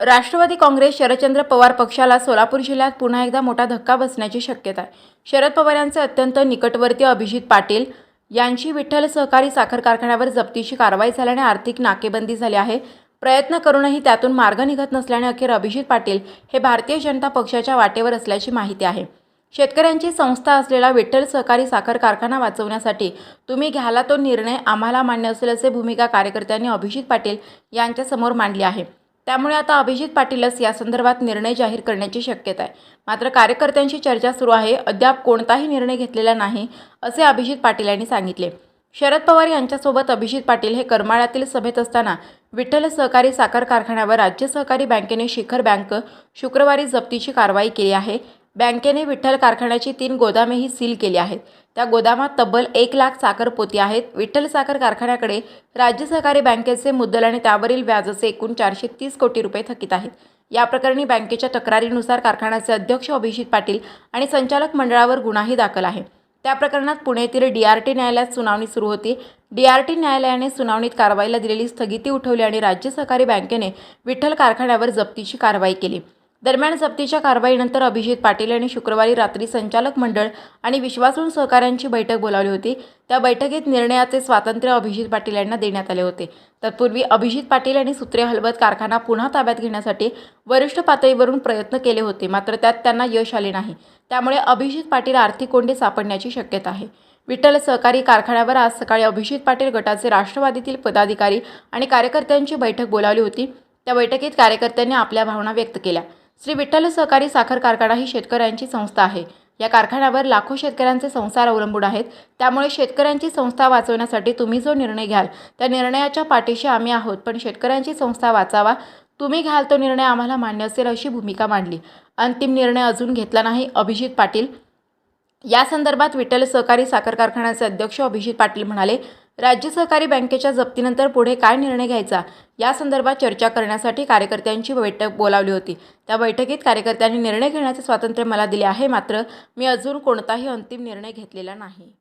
राष्ट्रवादी काँग्रेस शरदचंद्र पवार पक्षाला सोलापूर जिल्ह्यात पुन्हा एकदा मोठा धक्का बसण्याची शक्यता आहे. शरद पवार यांचे अत्यंत निकटवर्तीय अभिजित पाटील यांची विठ्ठल सहकारी साखर कारखान्यावर जप्तीची कारवाई झाल्याने आर्थिक नाकेबंदी झाली आहे. प्रयत्न करूनही त्यातून मार्ग निघत नसल्याने अखेर अभिजित पाटील हे भारतीय जनता पक्षाच्या वाटेवर असल्याची माहिती आहे. शेतकऱ्यांची संस्था असलेला विठ्ठल सहकारी साखर कारखाना वाचवण्यासाठी तुम्ही घ्याला तो निर्णय आम्हाला मान्य असेल असे भूमिका कार्यकर्त्यांनी अभिजित पाटील यांच्यासमोर मांडली आहे. त्यामुळे आता अभिजित पाटीलच या संदर्भात निर्णय जाहीर करण्याची शक्यता आहे. मात्र कार्यकर्त्यांची चर्चा सुरू आहे. अद्याप कोणताही निर्णय घेतलेला नाही असे अभिजित पाटील यांनी सांगितले. शरद पवार यांच्यासोबत अभिजित पाटील हे करमाळ्यातील सभेत असताना विठ्ठल सहकारी साखर कारखान्यावर राज्य सहकारी बँकेने शिखर बँक शुक्रवारी जप्तीची कारवाई केली आहे. बँकेने विठ्ठल कारखान्याची तीन गोदामेही सील केली आहेत. त्या गोदामात तब्बल एक लाख साखर पोती आहेत. विठ्ठल साखर कारखान्याकडे राज्य सहकारी बँकेचे मुद्दल आणि त्यावरील व्याजाचे एकूण चारशे तीस कोटी रुपये थकीत आहेत. या प्रकरणी बँकेच्या तक्रारीनुसार कारखान्याचे अध्यक्ष अभिजित पाटील आणि संचालक मंडळावर गुन्हाही दाखल आहे. त्या प्रकरणात पुणे येथील टी न्यायालयात सुनावणी सुरू होती. डी आर टी न्यायालयाने सुनावणीत कारवाईला दिलेली स्थगिती उठवली आणि राज्य सहकारी बँकेने विठ्ठल कारखान्यावर जप्तीची कारवाई केली. दरम्यान जप्तीच्या कारवाईनंतर अभिजित पाटील यांनी शुक्रवारी रात्री संचालक मंडळ आणि विश्वासून सहकाऱ्यांची बैठक बोलावली होती. त्या बैठकीत निर्णयाचे स्वातंत्र्य अभिजित पाटील यांना देण्यात आले होते. तत्पूर्वी अभिजित पाटील यांनी सूत्रे हलवत कारखाना पुन्हा ताब्यात घेण्यासाठी वरिष्ठ पातळीवरून प्रयत्न केले होते मात्र त्यात त्यांना यश आले नाही. त्यामुळे अभिजित पाटील आर्थिक कोंडी सापडण्याची शक्यता आहे. विठ्ठल सहकारी कारखान्यावर आज सकाळी अभिजित पाटील गटाचे राष्ट्रवादीतील पदाधिकारी आणि कार्यकर्त्यांची बैठक बोलावली होती. त्या बैठकीत कार्यकर्त्यांनी आपल्या भावना व्यक्त केल्या. श्री विठ्ठल सहकारी साखर कारखाना ही शेतकऱ्यांची संस्था आहे. या कारखान्यावर लाखो शेतकऱ्यांचे संसार अवलंबून आहेत. त्यामुळे शेतकऱ्यांची संस्था वाचवण्यासाठी तुम्ही जो निर्णय घ्याल त्या निर्णयाच्या पाठीशी आम्ही आहोत. पण शेतकऱ्यांची संस्था वाचावा. तुम्ही घ्याल तो निर्णय आम्हाला मान्य असेल अशी भूमिका मांडली. अंतिम निर्णय अजून घेतला नाही. अभिजित पाटील. या संदर्भात विठ्ठल सहकारी साखर कारखान्याचे अध्यक्ष अभिजित पाटील म्हणाले राज्य सहकारी बँकेच्या जप्तीनंतर पुढे काय निर्णय घ्यायचा? या संदर्भात चर्चा करण्यासाठी कार्यकर्त्यांची बैठक बोलावली होती. त्या बैठकीत कार्यकर्त्यांनी निर्णय घेण्याचे स्वातंत्र्य मला दिले आहे मात्र मी अजून कोणताही अंतिम निर्णय घेतलेला नाही.